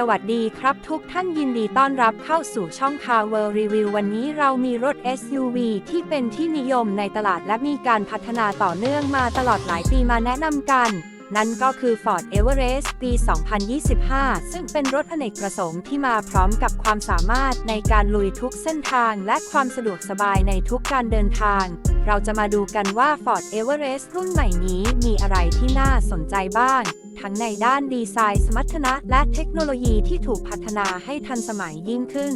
สวัสดีครับทุกท่านยินดีต้อนรับเข้าสู่ช่อง Car World Review วันนี้เรามีรถ SUV ที่เป็นที่นิยมในตลาดและมีการพัฒนาต่อเนื่องมาตลอดหลายปีมาแนะนำกัน นั่นก็คือ Ford Everest ปี 2025 ซึ่งเป็นรถอเนกประสงค์ที่มาพร้อมกับความสามารถในการลุยทุกเส้นทางและความสะดวกสบายในทุกการเดินทาง เราจะมาดูกันว่า Ford Everest รุ่นใหม่นี้มีอะไรที่น่าสนใจบ้าง ทั้งในด้านดีไซน์สมรรถนะ และเทคโนโลยีที่ถูกพัฒนาให้ทันสมัยยิ่งขึ้น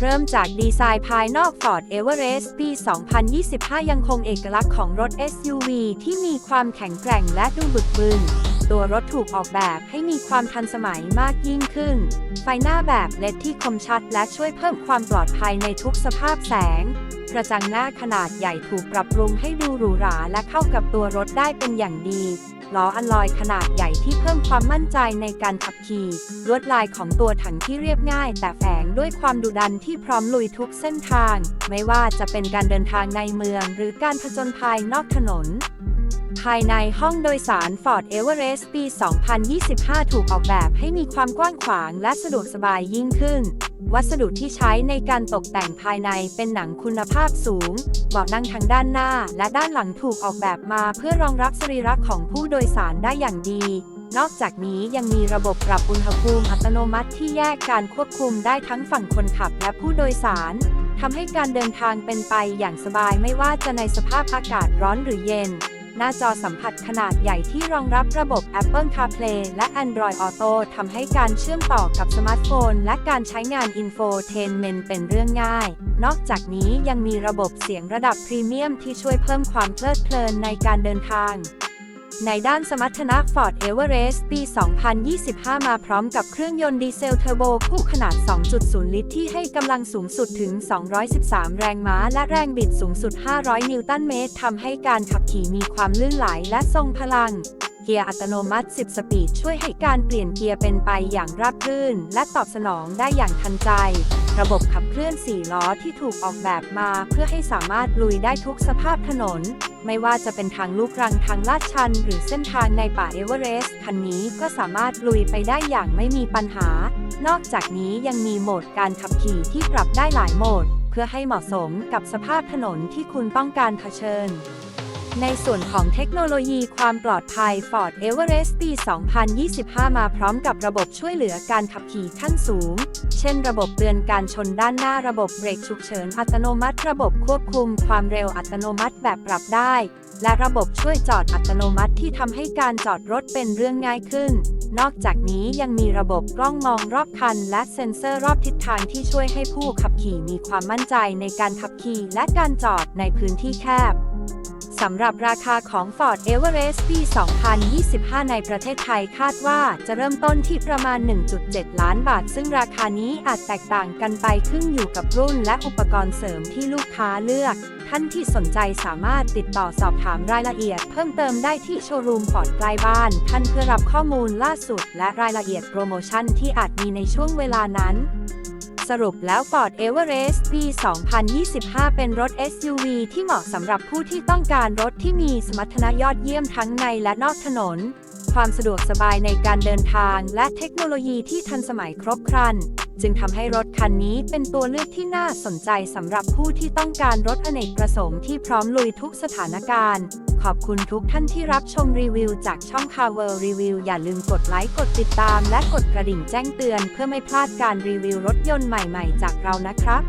เริ่มจากดีไซน์ภายนอก Ford Everest ปี 2025 ยังคงเอกลักษณ์ของรถ SUV ที่มีความแข็งแกร่งและดูบึกบึนตัวรถถูกออกแบบให้มีความทันสมัยมากยิ่งขึ้น ไฟหน้าแบบเลดที่คมชัดและช่วยเพิ่มความปลอดภัยในทุกสภาพแสง กระจังหน้าขนาดใหญ่ถูกปรับปรุงให้ดูหรูหราและเข้ากับตัวรถได้เป็นอย่างดีล้ออัลลอยขนาดใหญ่ที่เพิ่มความมั่นใจในการขับขี่ ลวดลายของตัวถังที่เรียบง่าย แต่แฝงด้วยความดุดันที่พร้อมลุยทุกเส้นทาง ไม่ว่าจะเป็นการเดินทางในเมืองหรือการผจญภัยนอกถนน ภายในห้องโดยสาร Ford Everest ปี 2025 ถูกออกแบบให้มีความกว้างขวางและสะดวกสบายยิ่งขึ้น วัสดุที่ใช้ในการตกแต่งภายในเป็นหนังคุณภาพสูง เบาะนั่งทางด้านหน้าและด้านหลังถูกออกแบบมาเพื่อรองรับสรีระของผู้โดยสารได้อย่างดีนอกจากนี้ยังมีระบบปรับอุณหภูมิอัตโนมัติที่แยกการควบคุมได้ทั้งฝั่งคนขับและผู้โดยสารทำให้การเดินทางเป็นไปอย่างสบายไม่ว่าจะในสภาพอากาศร้อนหรือเย็น หน้าจอสัมผัสขนาดใหญ่ที่รองรับระบบ Apple CarPlay และ Android Auto ทำให้การเชื่อมต่อกับสมาร์ทโฟน และการใช้งาน Infotainment เป็นเรื่องง่าย นอกจากนี้ยังมีระบบเสียงระดับพรีเมียมที่ช่วยเพิ่มความเพลิดเพลินในการเดินทาง ในด้านสมรรถนะ Ford Everest ปี 2025 มาพร้อมกับเครื่องยนต์ดีเซลเทอร์โบคู่ขนาด 2.0 ลิตรที่ให้กำลังสูงสุดถึง 213 แรงม้า และแรงบิดสูงสุด 500 นิวตันเมตรทำให้การขับขี่มีความลื่นไหลและทรงพลัง เกียร์อัตโนมัติ 10 สปีด ช่วยให้การเปลี่ยนเกียร์เป็นไปอย่างราบรื่น และตอบสนองได้อย่างทันใจ ระบบขับเคลื่อน 4 ล้อที่ถูกออกแบบมาเพื่อให้สามารถลุยได้ทุกสภาพถนน ไม่ว่าจะเป็นทางลูกรังทางลาดชัน หรือเส้นทางในป่าเอเวอเรสต์คันนี้ก็สามารถลุยไปได้อย่างไม่มีปัญหา นอกจากนี้ยังมีโหมดการขับขี่ที่ปรับได้หลายโหมด เพื่อให้เหมาะสมกับสภาพถนนที่คุณต้องการเผชิญ ในส่วนของเทคโนโลยีความปลอดภัย Ford Everest ปี 2025 มาพร้อมกับระบบช่วยเหลือการขับขี่ขั้นสูง เช่นระบบเตือนการชนด้านหน้าระบบเบรกฉุกเฉินอัตโนมัติ ระบบควบคุมความเร็วอัตโนมัติแบบปรับได้ และระบบช่วยจอดอัตโนมัติที่ทำให้การจอดรถเป็นเรื่องง่ายขึ้น นอกจากนี้ยังมีระบบกล้องมองรอบคัน และเซ็นเซอร์รอบทิศทางที่ช่วยให้ผู้ขับขี่มีความมั่นใจในการขับขี่และการจอดในพื้นที่แคบ สำหรับราคาของ Ford Everest ปี 2025 ในประเทศไทยคาดว่าจะเริ่มต้นที่ประมาณ 1.7 ล้านบาท ซึ่งราคานี้อาจแตกต่างกันไปขึ้นอยู่กับรุ่นและอุปกรณ์เสริมที่ลูกค้าเลือก ท่านที่สนใจสามารถติดต่อสอบถามรายละเอียด เพิ่มเติมได้ที่โชว์รูมฟอร์ดใกล้บ้าน ท่านเพื่อรับข้อมูลล่าสุด และรายละเอียดโปรโมชั่นที่อาจมีในช่วงเวลานั้น สรุปแล้ว Ford Everest ปี2025 เป็นรถ SUV ที่เหมาะสำหรับผู้ที่ต้องการรถที่มีสมรรถนะยอดเยี่ยมทั้งในและนอกถนน ความสะดวกสบายในการเดินทางและเทคโนโลยีที่ทันสมัยครบครัน จึงทำให้รถคันนี้เป็นตัวเลือกที่น่าสนใจสำหรับผู้ที่ต้องการรถอเนกประสงค์ที่พร้อมลุยทุกสถานการณ์ ขอบคุณทุกท่านที่รับชมรีวิวจากช่อง Car World Review อย่าลืมกดไลค์ กดติดตาม และกดกระดิ่งแจ้งเตือน เพื่อไม่พลาดการรีวิวรถยนต์ใหม่ๆ จากเรานะครับ